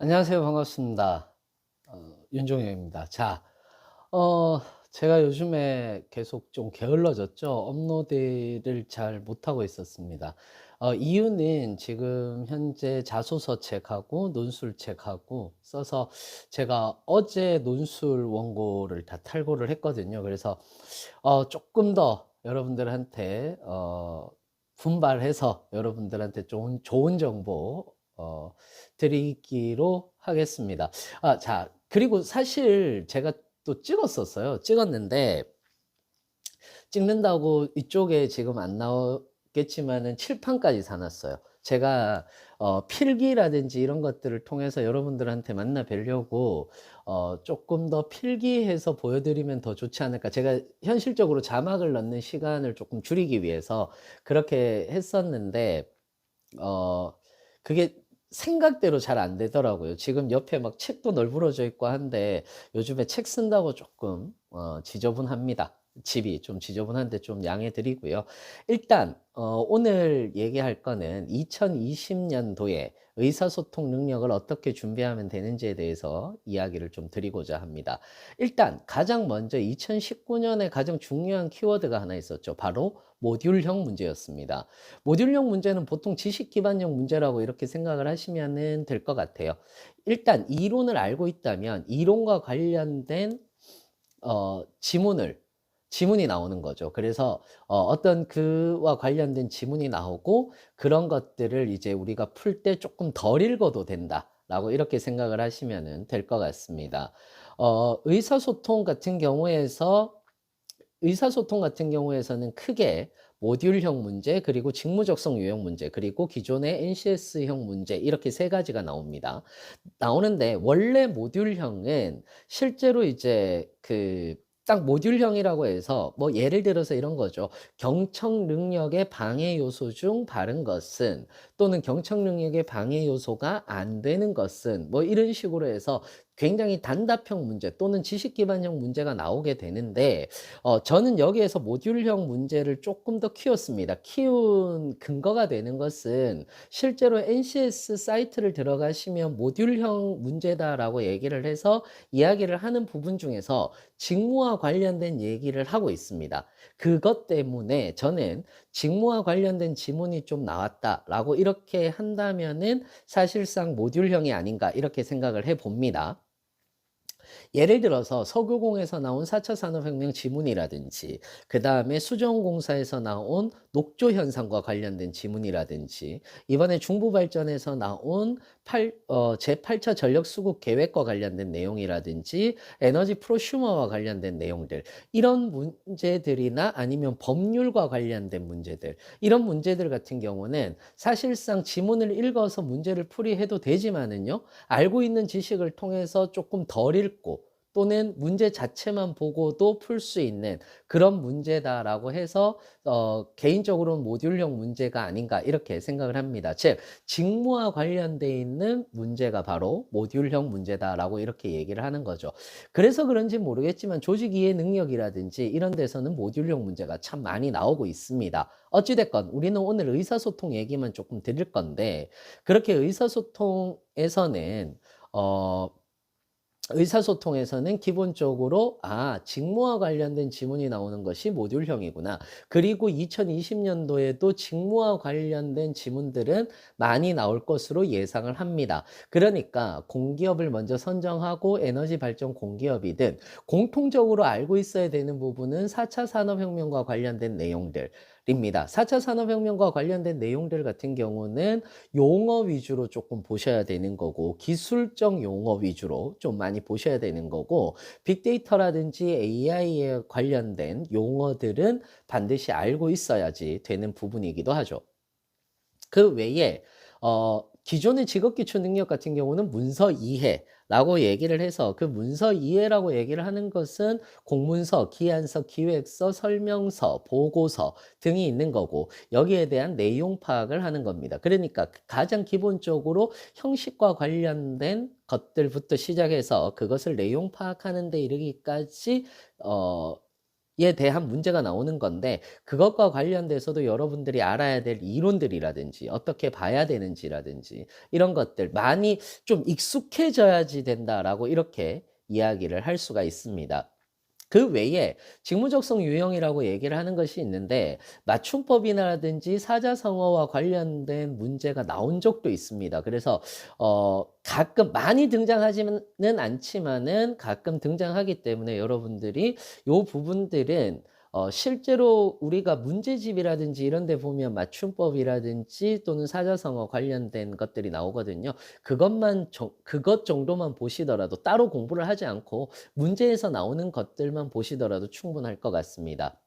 안녕하세요. 반갑습니다. 어, 윤종영입니다. 자, 어, 제가 요즘에 계속 좀 게을러졌죠. 업로드를 잘 못하고 있었습니다. 어, 이유는 지금 현재 자소서 책하고 논술 책하고 써서 제가 어제 논술 원고를 다 탈고를 했거든요. 그래서 어, 조금 더 여러분들한테 어, 분발해서 여러분들한테 좋은, 좋은 정보 어, 드리기로 하겠습니다. 아, 자, 그리고 사실 제가 또 찍었었어요. 찍었는데, 찍는다고 이쪽에 지금 안 나오겠지만은 칠판까지 사놨어요. 제가 어, 필기라든지 이런 것들을 통해서 여러분들한테 만나 뵈려고 어, 조금 더 필기해서 보여드리면 더 좋지 않을까. 제가 현실적으로 자막을 넣는 시간을 조금 줄이기 위해서 그렇게 했었는데, 어, 그게 생각대로 잘 안 되더라고요. 지금 옆에 막 책도 널브러져 있고 한데 요즘에 책 쓴다고 조금 어, 지저분합니다. 집이 좀 지저분한데 좀 양해 드리고요. 일단 어, 오늘 얘기할 거는 2020년도에 의사소통 능력을 어떻게 준비하면 되는지에 대해서 이야기를 좀 드리고자 합니다. 일단 가장 먼저 2019년에 가장 중요한 키워드가 하나 있었죠. 바로 모듈형 문제였습니다. 모듈형 문제는 보통 지식 기반형 문제라고 이렇게 생각을 하시면 될 것 같아요. 일단 이론을 알고 있다면 이론과 관련된 어, 지문을 지문이 나오는 거죠. 그래서 어, 떤 그와 관련된 지문이 나오고 그런 것들을 이제 우리가 풀 때 조금 덜 읽어도 된다 라고 이렇게 생각을 하시면 될 것 같습니다. 어, 의사소통 같은 경우에서 의사소통 같은 경우에서는 크게 모듈형 문제, 그리고 직무적성 유형 문제, 그리고 기존의 NCS형 문제 이렇게 세 가지가 나옵니다. 나오는데 원래 모듈형은 실제로 이제 그 딱 모듈형이라고 해서 뭐 예를 들어서 이런 거죠. 경청 능력의 방해 요소 중 바른 것은 또는 경청 능력의 방해 요소가 안 되는 것은 뭐 이런 식으로 해서 굉장히 단답형 문제 또는 지식 기반형 문제가 나오게 되는데 어, 저는 여기에서 모듈형 문제를 조금 더 키웠습니다. 키운 근거가 되는 것은 실제로 NCS 사이트를 들어가시면 모듈형 문제다라고 얘기를 해서 이야기를 하는 부분 중에서 직무와 관련된 얘기를 하고 있습니다. 그것 때문에 저는 직무와 관련된 지문이 좀 나왔다라고 이렇게 한다면은 사실상 모듈형이 아닌가 이렇게 생각을 해 봅니다. 예를 들어서 석유공에서 나온 4차 산업혁명 지문이라든지 그 다음에 수정공사에서 나온 녹조 현상과 관련된 지문이라든지 이번에 중부발전에서 나온 8, 어, 제8차 전력수급 계획과 관련된 내용이라든지 에너지 프로슈머와 관련된 내용들 이런 문제들이나 아니면 법률과 관련된 문제들 이런 문제들 같은 경우는 사실상 지문을 읽어서 문제를 풀이해도 되지만은요 알고 있는 지식을 통해서 조금 덜 읽고 또는 문제 자체만 보고도 풀 수 있는 그런 문제다라고 해서 어, 개인적으로는 모듈형 문제가 아닌가 이렇게 생각을 합니다. 즉 직무와 관련돼 있는 문제가 바로 모듈형 문제다라고 이렇게 얘기를 하는 거죠. 그래서 그런지 모르겠지만 조직 이해 능력이라든지 이런 데서는 모듈형 문제가 참 많이 나오고 있습니다. 어찌됐건 우리는 오늘 의사소통 얘기만 조금 드릴 건데 그렇게 의사소통에서는 어 의사소통에서는 기본적으로 아 직무와 관련된 지문이 나오는 것이 모듈형이구나. 그리고 2020년도에도 직무와 관련된 지문들은 많이 나올 것으로 예상을 합니다. 그러니까 공기업을 먼저 선정하고 에너지 발전 공기업이든 공통적으로 알고 있어야 되는 부분은 4차 산업혁명과 관련된 내용들 입니다. 4차 산업혁명과 관련된 내용들 같은 경우는 용어 위주로 조금 보셔야 되는 거고 기술적 용어 위주로 좀 많이 보셔야 되는 거고 빅데이터라든지 AI에 관련된 용어들은 반드시 알고 있어야지 되는 부분이기도 하죠. 그 외에 어, 기존의 직업 기초 능력 같은 경우는 문서 이해 라고 얘기를 해서 그 문서 이해라고 얘기를 하는 것은 공문서, 기한서, 기획서, 설명서, 보고서 등이 있는 거고 여기에 대한 내용 파악을 하는 겁니다. 그러니까 가장 기본적으로 형식과 관련된 것들부터 시작해서 그것을 내용 파악하는 데 이르기까지 어 에 대한 문제가 나오는 건데 그것과 관련돼서도 여러분들이 알아야 될 이론들이라든지 어떻게 봐야 되는지라든지 이런 것들 많이 좀 익숙해져야지 된다라고 이렇게 이야기를 할 수가 있습니다. 그 외에 직무적성 유형이라고 얘기를 하는 것이 있는데 맞춤법이라든지 사자성어와 관련된 문제가 나온 적도 있습니다. 그래서 어 가끔 많이 등장하지는 않지만은 가끔 등장하기 때문에 여러분들이 요 부분들은 어 실제로 우리가 문제집이라든지 이런 데 보면 맞춤법이라든지 또는 사자성어 관련된 것들이 나오거든요. 그것만 정 그것 정도만 보시더라도 따로 공부를 하지 않고 문제에서 나오는 것들만 보시더라도 충분할 것 같습니다.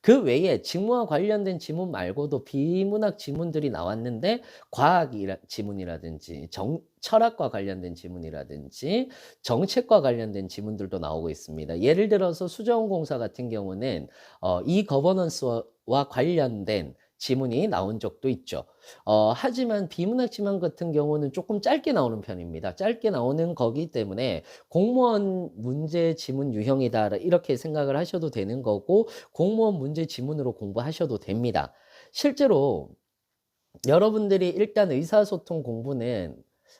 그 외에 직무와 관련된 지문 말고도 비문학 지문들이 나왔는데 과학 지문이라든지 정, 철학과 관련된 지문이라든지 정책과 관련된 지문들도 나오고 있습니다. 예를 들어서 수자원공사 같은 경우는 어, 이 거버넌스와 관련된 지문이 나온 적도 있죠. 어, 하지만 비문학 지문 같은 경우는 조금 짧게 나오는 편입니다. 짧게 나오는 거기 때문에 공무원 문제 지문 유형이다 이렇게 생각을 하셔도 되는 거고 공무원 문제 지문으로 공부하셔도 됩니다. 실제로 여러분들이 일단 의사소통 공부는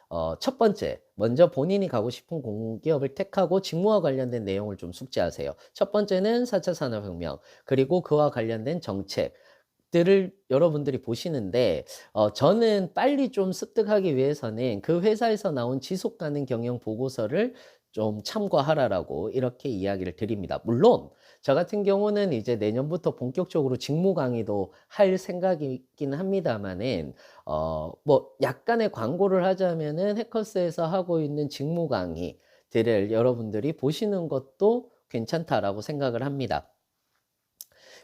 어, 첫 번째, 먼저 본인이 가고 싶은 공기업을 택하고 직무와 관련된 내용을 좀 숙지하세요. 첫 번째는 4차 산업혁명, 그리고 그와 관련된 정책, 들을 여러분들이 보시는데 어, 저는 빨리 좀 습득하기 위해서는 그 회사에서 나온 지속 가능 경영 보고서를 좀 참고하라라고 이렇게 이야기를 드립니다. 물론 저 같은 경우는 이제 내년부터 본격적으로 직무 강의도 할 생각이긴 합니다만은 어, 뭐 약간의 광고를 하자면은 해커스에서 하고 있는 직무 강의들을 여러분들이 보시는 것도 괜찮다라고 생각을 합니다.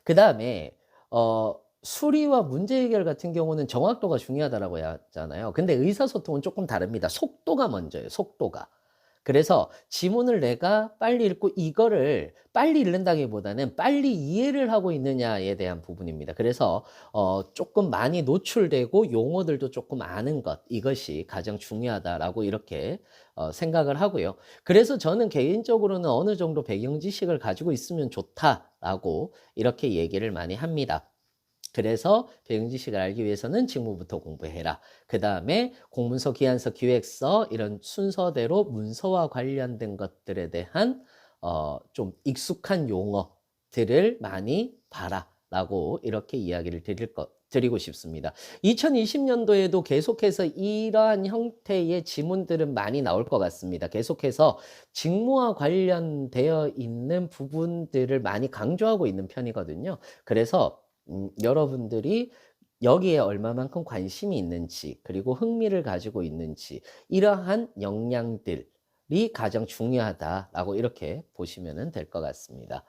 그 다음에 어, 수리와 문제 해결 같은 경우는 정확도가 중요하다라고 하잖아요. 근데 의사소통은 조금 다릅니다. 속도가 먼저예요. 속도가. 그래서 지문을 내가 빨리 읽고 이거를 빨리 읽는다기보다는 빨리 이해를 하고 있느냐에 대한 부분입니다. 그래서 어 조금 많이 노출되고 용어들도 조금 아는 것 이것이 가장 중요하다라고 이렇게 어 생각을 하고요. 그래서 저는 개인적으로는 어느 정도 배경 지식을 가지고 있으면 좋다라고 이렇게 얘기를 많이 합니다. 그래서 배경 지식을 알기 위해서는 직무부터 공부해라. 그 다음에 공문서, 기한서, 기획서 이런 순서대로 문서와 관련된 것들에 대한 어, 좀 익숙한 용어들을 많이 봐라. 라고 이렇게 이야기를 드릴 것, 드리고 싶습니다. 2020년도에도 계속해서 이러한 형태의 지문들은 많이 나올 것 같습니다. 계속해서 직무와 관련되어 있는 부분들을 많이 강조하고 있는 편이거든요. 그래서 음, 여러분들이 여기에 얼마만큼 관심이 있는지 그리고 흥미를 가지고 있는지 이러한 역량들이 가장 중요하다라고 이렇게 보시면 될 것 같습니다.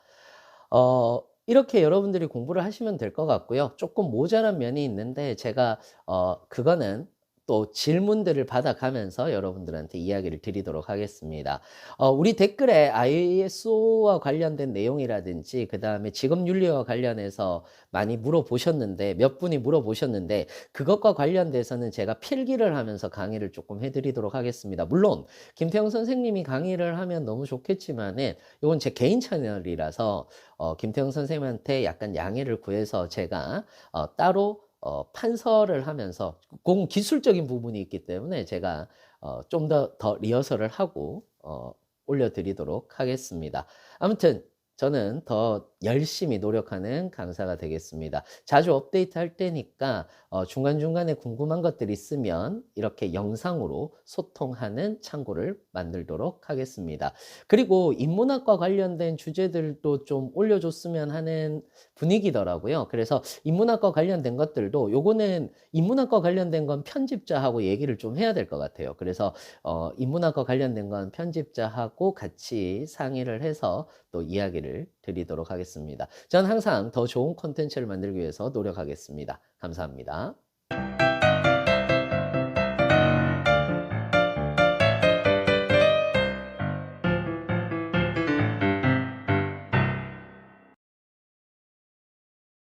어, 이렇게 여러분들이 공부를 하시면 될 것 같고요. 조금 모자란 면이 있는데 제가 어, 그거는 또 질문들을 받아가면서 여러분들한테 이야기를 드리도록 하겠습니다. 어, 우리 댓글에 ISO와 관련된 내용이라든지 그 다음에 직업윤리와 관련해서 많이 물어보셨는데 몇 분이 물어보셨는데 그것과 관련돼서는 제가 필기를 하면서 강의를 조금 해드리도록 하겠습니다. 물론 김태형 선생님이 강의를 하면 너무 좋겠지만 은 이건 제 개인 채널이라서 어, 김태형 선생님한테 약간 양해를 구해서 제가 어, 따로 어, 판서를 하면서 공 기술적인 부분이 있기 때문에 제가 어, 좀더더 리허설을 하고 어, 올려드리도록 하겠습니다. 아무튼 저는 더 열심히 노력하는 강사가 되겠습니다. 자주 업데이트 할 때니까 어, 중간중간에 궁금한 것들 있으면 이렇게 영상으로 소통하는 창구를 만들도록 하겠습니다. 그리고 인문학과 관련된 주제들도 좀 올려줬으면 하는 분위기더라고요. 그래서 인문학과 관련된 것들도 요거는 인문학과 관련된 건 편집자하고 얘기를 좀 해야 될 것 같아요. 그래서 어, 인문학과 관련된 건 편집자하고 같이 상의를 해서 또 이야기를 드리도록 하겠습니다. 저는 항상 더 좋은 콘텐츠를 만들기 위해서 노력하겠습니다. 감사합니다.